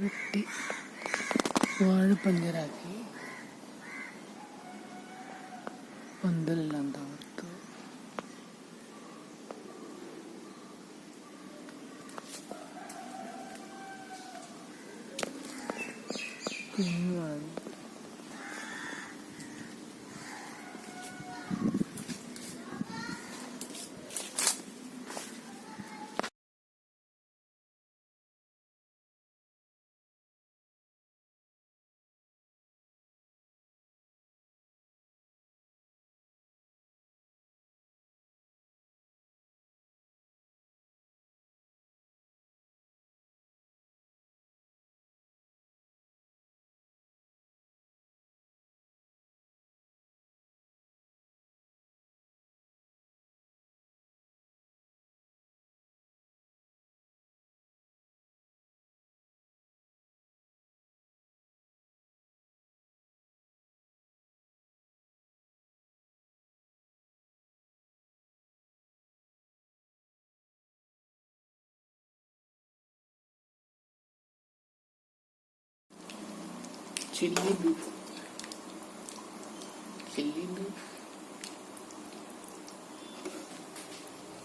വെട്ടി വാഴ പഞ്ചറാക്കി പന്തലെല്ലാം തകർത്തു. കുഞ്ഞുവാഴ चिल्ली भी चिल्ली भी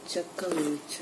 चक्का मिर्च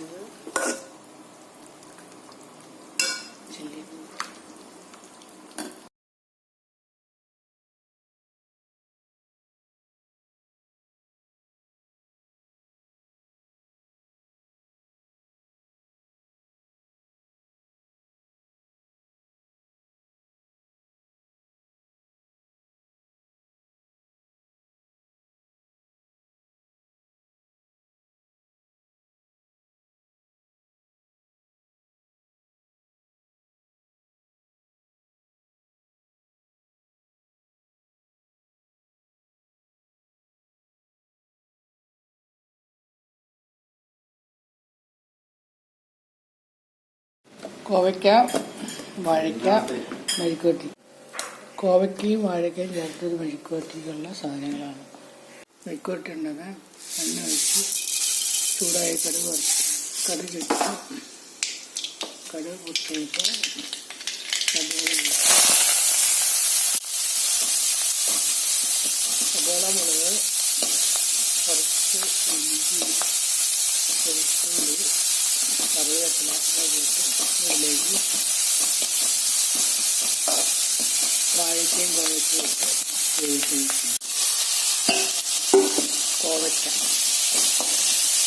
കോവയ്ക്ക വാഴയ്ക്ക മെഴുക്കുവരട്ടി കോവയ്ക്കയും വാഴയ്ക്കയും ചേർത്തൊരു മെഴുക്കുവരട്ടിക്കുള്ള സാധനങ്ങളാണ് മെഴുക്കുവരട്ടി ഉണ്ടാക്കാൻ എണ്ണ ഒഴിച്ച് ചൂടായ കടുക് വറുത്ത് കടുക് ഇട്ട് കടുക് പൊട്ടിയിട്ട് സബോള ഇട്ട് സബോള മുളക് കുറച്ച് ഇഞ്ചി വെളുത്തുള്ളി കറിവേപ്പില പോയിട്ട് ഇതിലേക്ക് വാഴയ്ക്കയും കോവയ്ക്കയും ഇട്ട് വേവിച്ച് കോവയ്ക്ക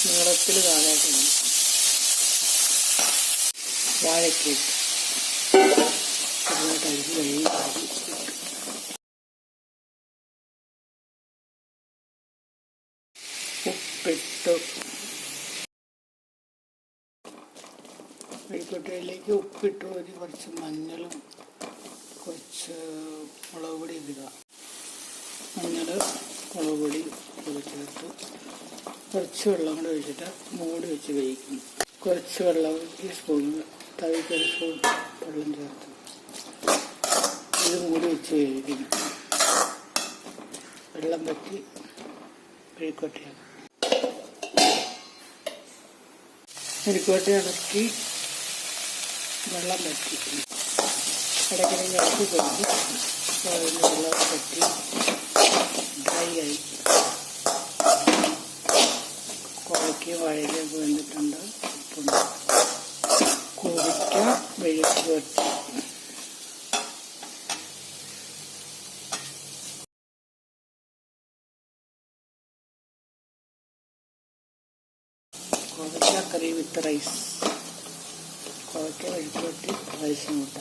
നീളത്തിൽ കാലായിട്ടുണ്ട് വാഴയ്ക്ക ഇട്ട്. ചെറുതായിട്ട് അരിഞ്ഞ് കഴുകി വെളിക്കൊട്ടയിലേക്ക് ഉപ്പിട്ട് ഒരു കുറച്ച് മഞ്ഞളും കുറച്ച് മുളക് പൊടി ഇടുക. മഞ്ഞൾ മുളക് പൊടി ചേർത്ത് കുറച്ച് വെള്ളം കൂടെ ഒഴിച്ചിട്ട് മൂടി വെച്ച് വേവിക്കും. കുറച്ച് വെള്ളം ഒരു സ്പൂൺ തവിക്ക് സ്പൂൺ വെള്ളം ചേർത്ത് ഇത് മൂടി വെച്ച് കഴിക്കും വെള്ളം പറ്റി വെളിക്കൊട്ടയാണ് മെഴുക്കുവരട്ടി ഇളക്കി വെള്ളം പറ്റി ഇടയ്ക്കിടെ ഇളക്കി കൊടുത്ത് വെള്ളം പറ്റി ഡ്രൈ ആയി. കുഴയ്ക്ക് വഴകി വെന്തിട്ടുണ്ട്. ഉപ്പുണ്ട് കുടിക്ക മെഴുക്ക് വെട്ടി കോവയ്ക്ക കറി വിത്ത് റൈസ് കോവയ്ക്ക മെഴുക്ക് വരട്ടി റൈസ് മുട്ട